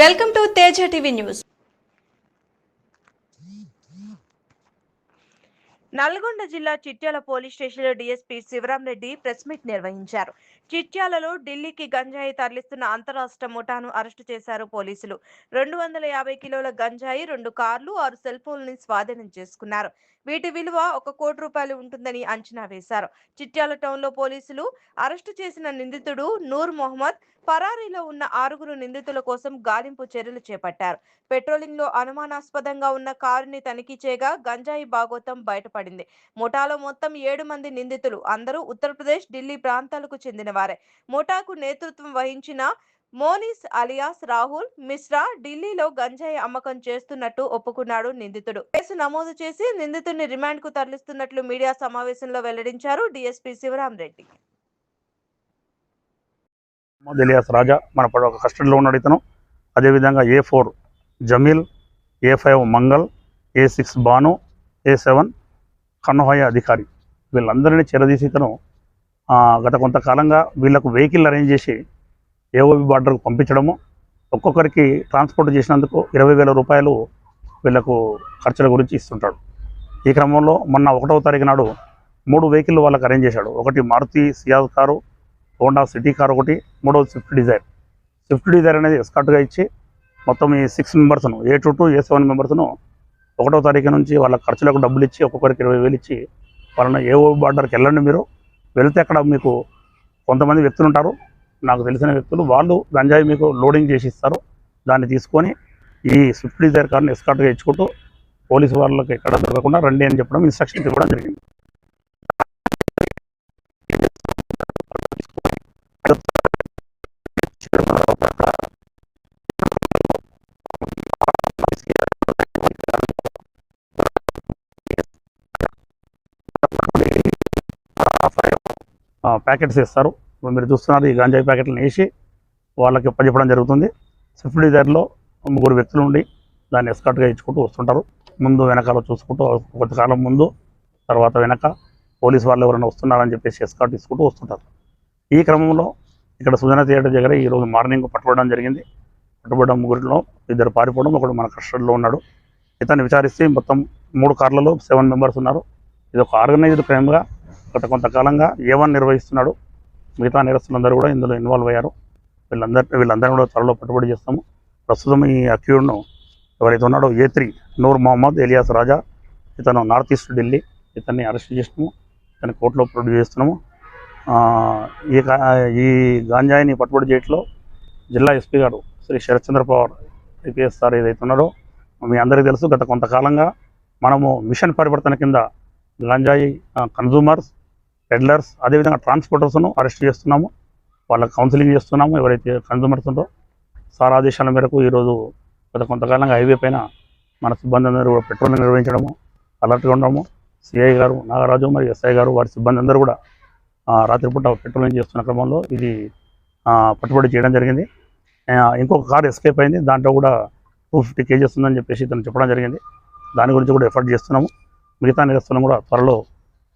Welcome to Teja TV news. Nalgonda జిల్లా Chityal police స్టేషన్లో DSP Sivaram Reddy press meet నిర్వహించారు. చిట్యాలలో ఢిల్లీకి గంజాయి తరలిస్తున్న అంతరాష్ట్ర ముఠాను అరెస్టు చేశారు పోలీసులు. రెండు వందల యాభై కిలోల గంజాయి రెండు కార్లు ఆరు సెల్ ఫోన్లని స్వాధీనం చేసుకున్నారు. వీటి విలువ ఒక కోటి రూపాయలు ఉంటుందని అంచనా వేశారు. చిట్యాల టౌన్లో పోలీసులు అరెస్టు చేసిన నిందితుడు నూర్ మొహమ్మద్ పరారీలో ఉన్న ఆరుగురు నిందితుల కోసం గాలింపు చర్యలు చేపట్టారు. పెట్రోలింగ్లో అనుమానాస్పదంగా ఉన్న కారుని తనిఖీ చేయగా గంజాయి భాగోతం బయటపడింది. ముఠాలో మొత్తం ఏడు మంది నిందితులు అందరూ ఉత్తరప్రదేశ్ ఢిల్లీ ప్రాంతాలకు చెందిన చెందినవారే ముఠాకు నేతృత్వం వహించిన మోనిస్ అలియాస్ రాహుల్ మిశ్రా ఢిల్లీలో గంజాయి అమ్మకం చేస్తున్నట్టు ఒప్పుకున్నాడు నిందితుడు. కేసు నమోదు చేసి నిందితుడిని రిమాండ్కు తరలిస్తున్నట్లు మీడియా సమావేశంలో వెల్లడించారు డిఎస్పీ శివరాం రెడ్డి. అలియాస్ రాజా మన ఒక కస్టడీలో ఉన్నాడు ఇతను. అదేవిధంగా A four Jameel A five Mangal A six Banu A seven కన్నహోయ అధికారి వీళ్ళందరినీ చెరదీసి ఇతను గత కొంతకాలంగా వీళ్ళకు వెహికల్ అరేంజ్ చేసి ఏఓబి బార్డర్కు పంపించడము ఒక్కొక్కరికి ట్రాన్స్పోర్ట్ చేసినందుకు ఇరవై వేల రూపాయలు వీళ్ళకు ఖర్చుల గురించి ఇస్తుంటాడు. ఈ క్రమంలో మొన్న ఒకటవ తారీఖు నాడు మూడు వెహికల్ వాళ్ళకి అరేంజ్ చేశాడు. ఒకటి Maruti Ciaz car Honda City car ఒకటి మూడవది స్విఫ్ట్ డిజైర్. స్విఫ్ట్ డిజైర్ అనేది ఎస్కార్ట్గా ఇచ్చి మొత్తం ఈ six మెంబర్స్ను A two to A seven మెంబర్స్ను ఒకటో తారీఖు నుంచి వాళ్ళ ఖర్చులకు డబ్బులు ఇచ్చి ఒక్కొక్కరికి ఇరవై వేలు ఇచ్చి వాళ్ళని ఏ ఓ బార్డర్కి వెళ్ళండి మీరు. వెళ్తే అక్కడ మీకు కొంతమంది వ్యక్తులు ఉంటారు. నాకు తెలిసిన వ్యక్తులు వాళ్ళు గంజాయి మీకు లోడింగ్ చేసి ఇస్తారు. దాన్ని తీసుకొని ఈ స్విఫ్ట్ డిజైర్ కార్ని ఎస్కార్ట్గా ఇచ్చుకుంటూ పోలీసు వాళ్ళకి ఎక్కడ దొరకకుండా రండి అని చెప్పడం ఇన్స్ట్రక్షన్స్ ఇవ్వడం జరిగింది. ప్యాకెట్స్ ఇస్తారు. ఇప్పుడు మీరు చూస్తున్నారు ఈ గాంజాయి ప్యాకెట్లను వేసి వాళ్ళకి చెప్పడం జరుగుతుంది. స్విఫ్ట్ డిజైర్లో ముగ్గురు వ్యక్తులు ఉండి దాన్ని ఎస్కాట్గా ఇచ్చుకుంటూ వస్తుంటారు. ముందు వెనకాల చూసుకుంటూ కొంతకాలం ముందు తర్వాత వెనక పోలీస్ వాళ్ళు ఎవరైనా వస్తున్నారని చెప్పేసి ఎస్కాట్ ఇచ్చుకుంటూ వస్తుంటారు. ఈ క్రమంలో ఇక్కడ సుజన థియేటర్ దగ్గర ఈరోజు మార్నింగ్ పట్టుబడడం జరిగింది. పట్టుబడడం ముగ్గురిలో ఇద్దరు పారిపోవడం ఒకడు మన కస్టడీలో ఉన్నాడు. ఇతన్ని విచారిస్తే మొత్తం మూడు కార్లలో సెవెన్ మెంబర్స్ ఉన్నారు. ఇది ఒక ఆర్గనైజ్డ్ క్రైమ్గా గత కొంతకాలంగా ఏ వన్ నిర్వహిస్తున్నాడు. మిగతా నేరస్తులందరూ కూడా ఇందులో ఇన్వాల్వ్ అయ్యారు. వీళ్ళందరి వీళ్ళందరినీ కూడా త్వరలో పట్టుబడి చేస్తాము. ప్రస్తుతం ఈ అక్యూడ్ను ఎవరైతే ఉన్నాడో A three Noor Mohammad alias Raja ఇతను నార్త్ ఈస్ట్ ఢిల్లీ ఇతన్ని అరెస్ట్ చేసినాము ఇతన్ని కోర్టులో ప్రొడ్యూస్ చేస్తున్నాము. ఈ ఈ గాంజాయిని పట్టుబడి చేయట్లో జిల్లా ఎస్పీ గారు శ్రీ శరత్చంద్ర పవార్ ఐపీఎస్ సార్ ఏదైతే ఉన్నారో మీ అందరికీ తెలుసు గత కొంతకాలంగా మనము మిషన్ పరివర్తన కింద గాంజాయి కన్జూమర్స్ పెడ్లర్స్ అదేవిధంగా ట్రాన్స్పోర్టర్స్ను అరెస్ట్ చేస్తున్నాము. వాళ్ళ కౌన్సిలింగ్ చేస్తున్నాము. ఎవరైతే కన్జ్యూమర్స్ ఉందో. సార్ ఆదేశాల మేరకు ఈరోజు గత కొంతకాలంగా హైవే పైన మన సిబ్బంది అందరూ కూడా పెట్రోలింగ్ నిర్వహించడము అలర్ట్గా ఉండడము. సిఐ గారు నాగరాజు మరియు ఎస్ఐ గారు వారి సిబ్బంది అందరూ కూడా రాత్రిపూట పెట్రోలింగ్ చేస్తున్న క్రమంలో ఇది పట్టుబడి చేయడం జరిగింది. ఇంకొక కార్ ఎస్కేప్ అయింది. దాంట్లో కూడా టూ ఫిఫ్టీ కేజెస్ ఉందని చెప్పేసి ఇతను చెప్పడం జరిగింది. దాని గురించి కూడా ఎఫర్ట్ చేస్తున్నాము. మిగతా నిరసన కూడా త్వరలో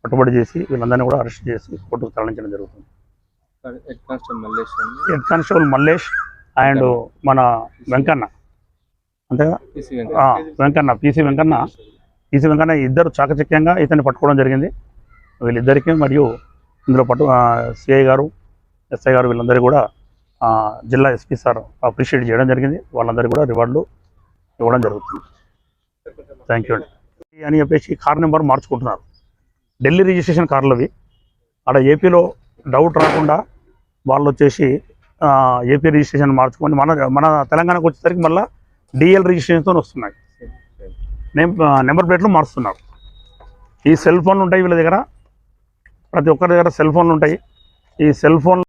పట్టుబడి చేసి వీళ్ళందరినీ కూడా అరెస్ట్ చేసి కోర్టుకు తరలించడం జరుగుతుంది. హెడ్ కానిస్టేబుల్ మల్లేష్ అండి? మన వెంకన్న. అంతేగా వెంకన్న. పీసీ వెంకన్న. పీసీ వెంకన్న ఇద్దరు చాకచక్యంగా ఇతన్ని పట్టుకోవడం జరిగింది. వీళ్ళిద్దరికీ మరియు ఇందులో పట్టు సిఐ గారు ఎస్ఐ గారు వీళ్ళందరూ కూడా జిల్లా ఎస్పీ సార్ అప్రిషియేట్ చేయడం జరిగింది. వాళ్ళందరికీ కూడా రివార్డులు ఇవ్వడం జరుగుతుంది. థ్యాంక్ యూ అండి. అని చెప్పేసి కార్ నెంబర్ మార్చుకుంటున్నారు. ఢిల్లీ రిజిస్ట్రేషన్ కార్లు అవి అక్కడ ఏపీలో డౌట్ రాకుండా వాళ్ళు వచ్చేసి ఏపీ రిజిస్ట్రేషన్ మార్చుకొని మన మన తెలంగాణకు వచ్చేసరికి మళ్ళీ డిఎల్ రిజిస్ట్రేషన్తో వస్తున్నాయి. నేమ్ నెంబర్ ప్లేట్లు మారుస్తున్నారు. ఈ సెల్ ఫోన్లు ఉంటాయి వీళ్ళ దగ్గర. ప్రతి ఒక్కరి దగ్గర సెల్ ఫోన్లు ఉంటాయి. ఈ సెల్ ఫోన్